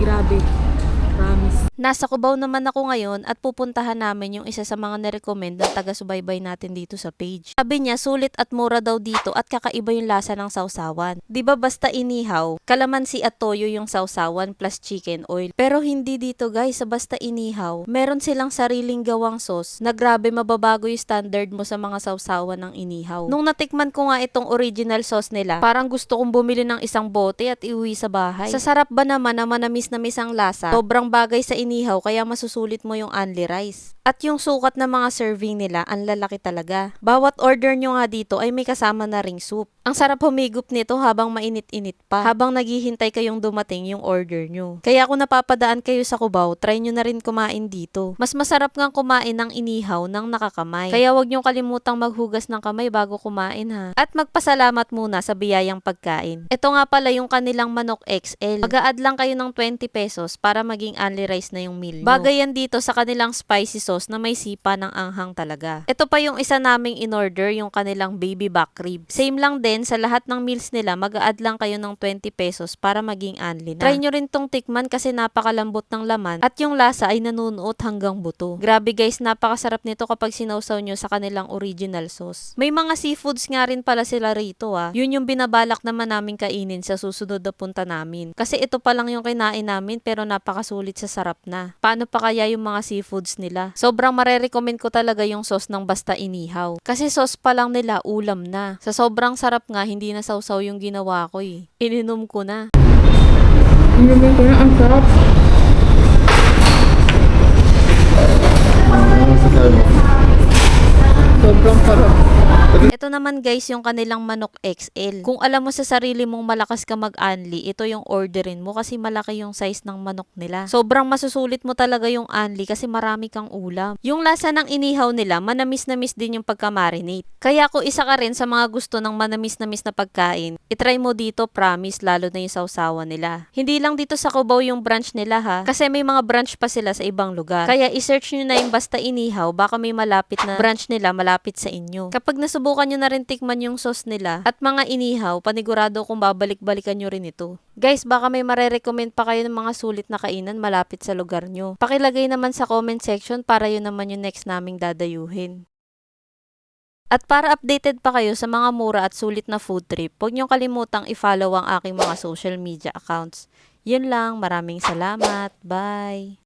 Grabe. Nasa Cubao naman ako ngayon at pupuntahan namin yung isa sa mga nirecommend ng taga-subaybay natin dito sa page. Sabi niya, sulit at mura daw dito at kakaiba yung lasa ng sausawan. Ba basta inihaw, kalamansi at toyo yung sausawan plus chicken oil. Pero hindi dito guys, sa basta inihaw, meron silang sariling gawang sauce na grabe mababago yung standard mo sa mga sausawan ng inihaw. Nung natikman ko nga itong original sauce nila, parang gusto kong bumili ng isang bote at iuwi sa bahay. Sa sarap ba naman na manamis-namis ang lasa, sobrang bagay sa inihaw kaya masusulit mo yung only rice. At yung sukat ng mga serving nila, ang lalaki talaga. Bawat order nyo nga dito ay may kasama na ring soup. Ang sarap humigop nito habang mainit-init pa. Habang naghihintay kayong dumating yung order nyo. Kaya kung napapadaan kayo sa Cubao, try nyo na rin kumain dito. Mas masarap nga kumain ng inihaw ng nakakamay. Kaya wag nyo kalimutang maghugas ng kamay bago kumain ha. At magpasalamat muna sa biyayang pagkain. Ito nga pala yung kanilang manok XL. Mag-a-add lang kayo ng 20 pesos para maging only rice na yung meal nyo. Bagay yan dito sa kanilang spicy sauce na may sipa ng anghang talaga. Ito pa yung isa naming in-order, yung kanilang baby back rib. Same lang din sa lahat ng meals nila, mag-a-add lang kayo ng 20 pesos para maging only na. Try nyo rin tong tikman kasi napakalambot ng laman at yung lasa ay nanunuot hanggang buto. Grabe guys, napakasarap nito kapag sinawsaw nyo sa kanilang original sauce. May mga seafoods nga rin pala sila rito ah. Yun yung binabalak naman namin kainin sa susunod na punta namin. Kasi ito pa lang yung kinain namin pero napakasulit sa sarap na. Paano pa kaya yung mga seafoods nila? Sobrang marerecommend ko talaga yung sauce ng basta inihaw. Kasi sauce pa lang nila ulam na. Sa sobrang sarap nga, hindi na sausaw yung ginawa ko eh. Ininom ko na. Inumin ko na ang sarap. Mo? Sobrang sarap. Ito naman guys yung kanilang manok XL. Kung alam mo sa sarili mong malakas ka mag-anli, ito yung orderin mo kasi malaki yung size ng manok nila. Sobrang masusulit mo talaga yung anli kasi marami kang ulam. Yung lasa ng inihaw nila, manamis-namis din yung pagka-marinate. Kaya kung isa ka rin sa mga gusto ng manamis-namis na pagkain, itry mo dito promise lalo na yung sausawan nila. Hindi lang dito sa Cubao yung branch nila ha, kasi may mga branch pa sila sa ibang lugar. Kaya isearch nyo na yung basta inihaw, baka may malapit na branch nila malapit sa inyo. Kapag nasubukan nyo na rin tikman yung sauce nila at mga inihaw, panigurado kung babalik-balikan nyo rin ito. Guys, baka may marerecommend pa kayo ng mga sulit na kainan malapit sa lugar nyo. Pakilagay naman sa comment section para yun naman yung next naming dadayuhin. At para updated pa kayo sa mga mura at sulit na food trip, huwag niyong kalimutang i-follow ang aking mga social media accounts. Yun lang, maraming salamat. Bye!